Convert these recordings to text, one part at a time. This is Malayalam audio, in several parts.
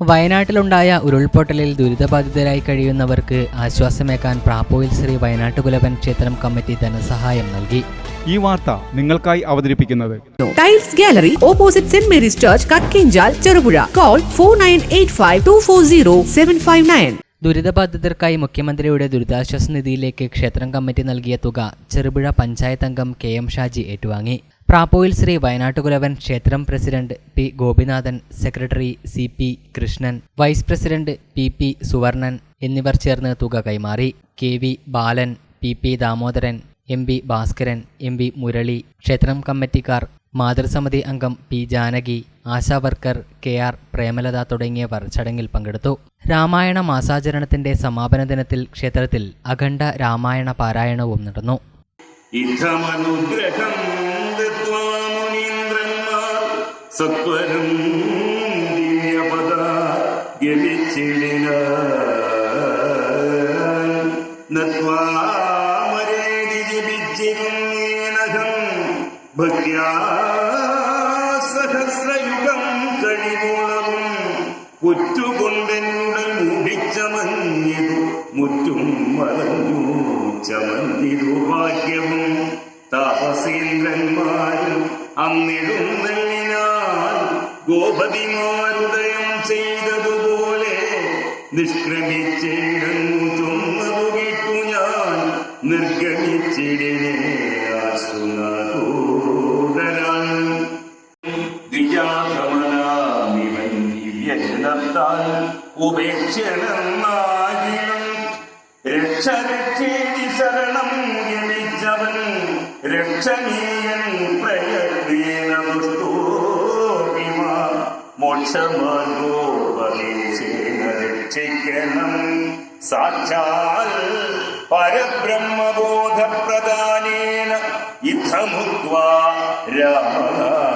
വയനാട്ടിലുണ്ടായ ഉരുൾപൊട്ടലിൽ ദുരിതബാധിതരായി കഴിയുന്നവർക്ക് ആശ്വാസമേക്കാൻ പ്രാപ്പോയിൽ ശ്രീ വയനാട്ടുകുലവൻ ക്ഷേത്രം കമ്മിറ്റി ധനസഹായം നൽകി. ഈ വാർത്ത നിങ്ങൾക്കായി അവതരിപ്പിക്കുന്നത് tiles gallery opposite saint Mary's church Kakkinchal Cherupuzha. Call four nine eight five two four zero seven five nine. ദുരിതബാധിതർക്കായി മുഖ്യമന്ത്രിയുടെ ദുരിതാശ്വാസ നിധിയിലേക്ക് ക്ഷേത്രം കമ്മിറ്റി നൽകിയ തുക ചെറുപുഴ പഞ്ചായത്ത് അംഗം കെ എം ഷാജി ഏറ്റുവാങ്ങി. പ്രാപ്പോയിൽ ശ്രീ വയനാട്ടുകുലവൻ ക്ഷേത്രം president P Gopinathan secretary C P Krishnan vice president P P Suvarnan എന്നിവർ ചേർന്ന് തുക കൈമാറി. K V Balan P P Damodaran M P Bhaskaran M P Murali ക്ഷേത്രം കമ്മിറ്റിക്കാർ മാതൃസമിതി അംഗം P Janaki Asha worker K R Premalatha തുടങ്ങിയവർ ചടങ്ങിൽ പങ്കെടുത്തു. രാമായണ മാസാചരണത്തിന്റെ സമാപന ദിനത്തിൽ ക്ഷേത്രത്തിൽ അഖണ്ഡ രാമായണ പാരായണവും നടന്നു. സത്വരം ദിവ്യപദ ഗമിച്ചിടിന നത്വാമരേതി ജപിച്ചിരുന്നേനകം ഭക്യാ സഹസ്രയുഗം കഴിവോളവും. കുറ്റുകൊണ്ടെന്നുടൽ മൂടിച്ചമഞ്ഞിതു മുറ്റും മറഞ്ഞു ചമഞ്ഞിതു ഭാഗ്യവും. താപസേന്ദ്രന്മാരും അന്നിടുന്നല്ലിനാൽ ഗോപതിമാരുദയം ചെയ്തതുപോലെ നിഷ്ക്രമിച്ചിടന്നു ചൊന്നതു കേട്ടു ഞാൻ. നിർഗമിച്ചിടനേരാസുനാകൂതരാൻ ദ്വിജാഗമനാമിവൻ ദിവ്യജനത്താൽ ഉപേക്ഷണമെന്നാകിലും രക്ഷരക്ഷേതി ശരണം രക്ഷണീയൻ മോക്ഷമാർഗോപദേശേന രക്ഷിക്കണം സാക്ഷാൽ പരബ്രഹ്മബോധപ്രദാനേന ഇത്തമുക്വാ രാമനാമവർണദ്വയം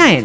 nine